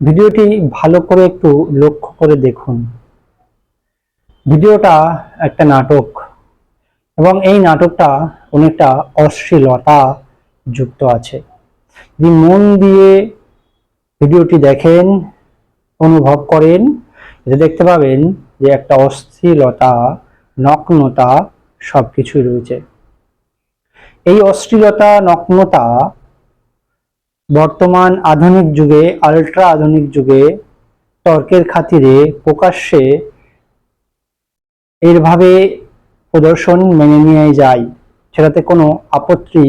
ভিডিওটি ভালো করে একটু লক্ষ্য করে দেখুন। ভিডিওটা একটা নাটক এবং এই নাটকটা অনেকটা অশ্লীলতা যুক্ত আছে। যদি মন দিয়ে ভিডিওটি দেখেন, অনুভব করেন, এতে দেখতে পাবেন যে একটা অশ্লীলতা, নগ্নতা সবকিছুই রয়েছে। এই অশ্লীলতা, নগ্নতা বর্তমান আধুনিক যুগে আল্ট্রা আধুনিক যুগে তর্কের খাতিরে প্রকাশ্যে এরভাবে প্রদর্শন মেনে নিয়ে যায়। সেটাতে কোনো আপত্তি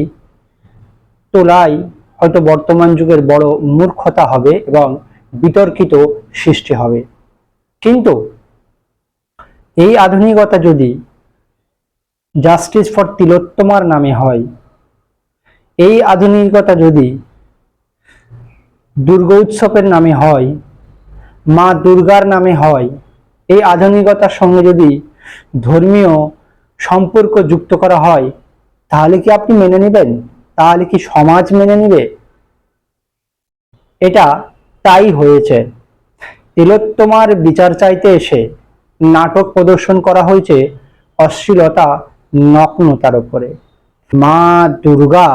তোলাই হয়তো বর্তমান যুগের বড় মূর্খতা হবে এবং বিতর্কিত সৃষ্টি হবে। কিন্তু এই আধুনিকতা যদি জাস্টিস ফর তিলোত্তমার নামে হয়, এই আধুনিকতা যদি দুর্গা উৎসবের নামে হয়, মা দুর্গার নামে হয়। এই আধুনিকতার সঙ্গে যদি ধর্মীয় সম্পর্ক যুক্ত করা হয়, তাহলে কি আপনি মেনে নেবেন? তাহলে কি সমাজ মেনে নেবে? এটা তাই হয়েছে। তিলোত্তমার বিচার চাইতে এসে নাটক প্রদর্শন করা হয়েছে অশ্লীলতা নগ্নতার উপরে। মা দুর্গা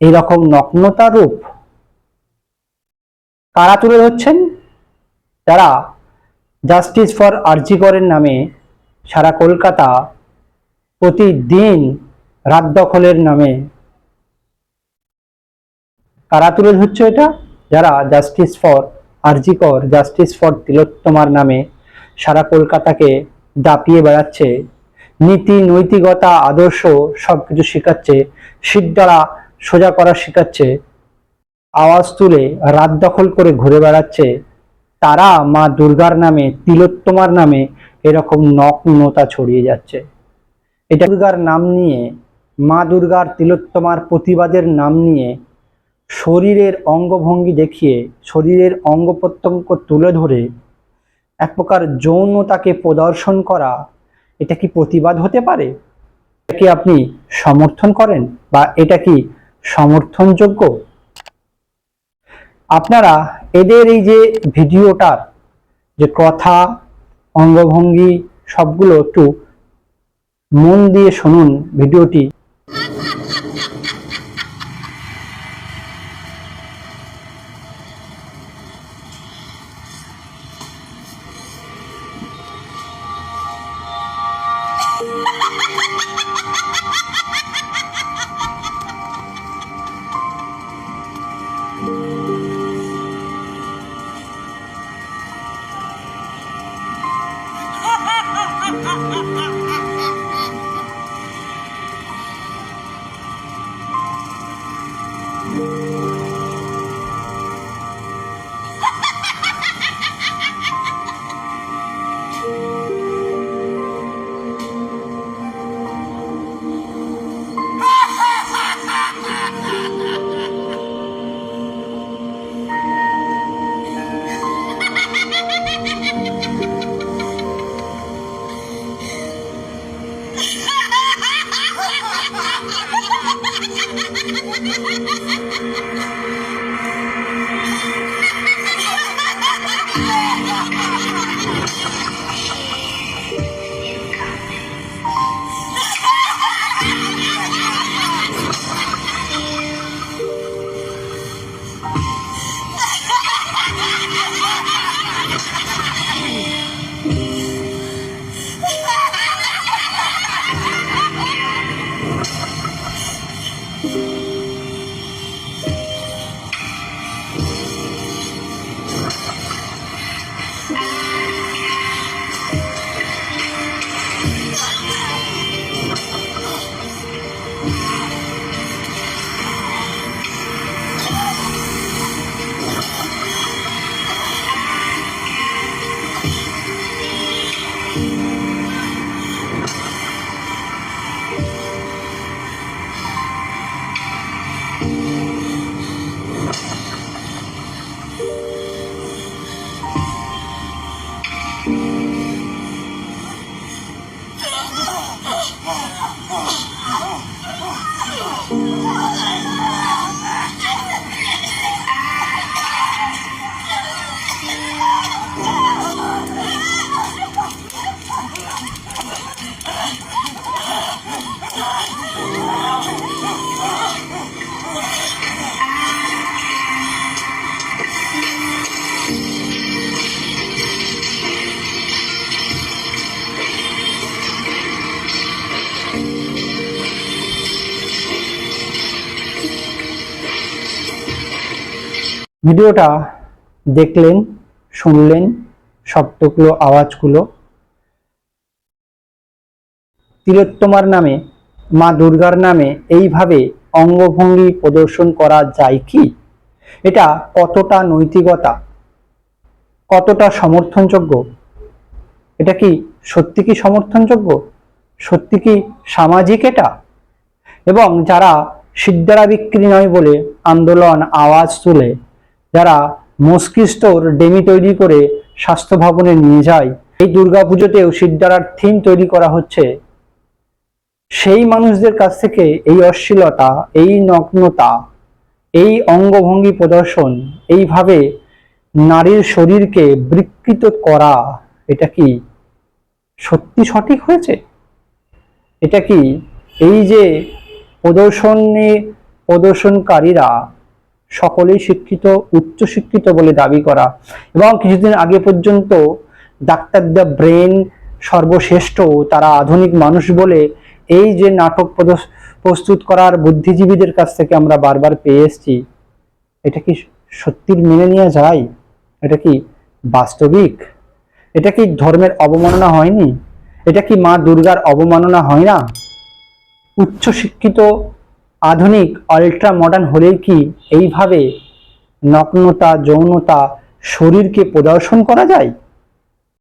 এরকম নগ্নতা রূপ কারা তুলে ধরছেন? যারা জাস্টিস ফর আরজিকরের নামে সারা কলকাতা প্রতিদিন রাত দখলের নামে কারা তুলে ধরছে এটা? যারা justice for RG Kar justice for তিলোত্তমার নামে সারা কলকাতাকে দাপিয়ে বেড়াচ্ছে, নীতি, নৈতিকতা, আদর্শ সবকিছু শেখাচ্ছে সিদ্ধারা সোজা করা শেখাচ্ছে আওয়াজ তুলে রাত দখল করে ঘুরে বেড়াচ্ছে তারা মা দুর্গার নামে, তিলোত্তমার নামে এরকম নগ্নতা ছড়িয়ে যাচ্ছে। এটা দুর্গার নাম নিয়ে, মা দুর্গার তিলোত্তমার প্রতিবাদের নাম নিয়ে শরীরের অঙ্গভঙ্গি দেখিয়ে, শরীরের অঙ্গ প্রত্যঙ্গ তুলে ধরে এক প্রকার যৌনতাকে প্রদর্শন করা, এটা কি প্রতিবাদ হতে পারে? এটা কি আপনি সমর্থন করেন? বা এটা কি সমর্থনযোগ্য? আপনারা এদের এই যে ভিডিওটার যে কথা অঙ্গভঙ্গি সবগুলো একটু মন দিয়ে শুনুন ভিডিওটি। ভিডিওটা দেখলেন, শুনলেন, শব্দগুলো, আওয়াজগুলো। তিলোত্তমার নামে, মা দুর্গার নামে এইভাবে অঙ্গভঙ্গি প্রদর্শন করা যায় কি? এটা কতটা নৈতিকতা? কতটা সমর্থনযোগ্য? এটা কি সত্যি কি সমর্থনযোগ্য? সত্যি কি সামাজিক এটা? এবং যারা সিদ্ধারা বিক্রি নয় বলে আন্দোলন আওয়াজ তুলে যারা মস্কিষ্টর ডেমি তৈরি করে স্বাস্থ্য ভবনে নিয়ে যায়। এই দুর্গাপুজোতেও সিদ্ধারার থিম তৈরি করা হচ্ছে, সেই মানুষদের কাছ থেকে এই অশ্লীলতা, এই নগ্নতা, এই অঙ্গভঙ্গি প্রদর্শন, এইভাবে নারীর শরীরকে বিকৃত করা, এটা কি সত্যি সঠিক হয়েছে? এটা কি এই যে প্রদর্শনী, প্রদর্শনকারীরা সকলেই শিক্ষিত, উচ্চ শিক্ষিত বলে দাবি করা এবং কিছুদিন আগে পর্যন্ত ডাক্তার দ্য ব্রেন সর্বশ্রেষ্ঠ, তারা আধুনিক মানুষ বলে এই যে নাটক প্রস্তুত করার বুদ্ধিজীবীদের কাছ থেকে আমরা বারবার পেয়ে এসেছি। এটা কি সত্যির মেনে নেওয়া যায়? এটা কি বাস্তবিক? এটা কি ধর্মের অবমাননা হয়নি? এটা কি মা দুর্গার অবমাননা হয় না? উচ্চ শিক্ষিত আধুনিক আল্ট্রা মডার্ন হলেই কি এইভাবে নগ্নতা যৌনতা শরীরকে প্রদর্শন করা যায়?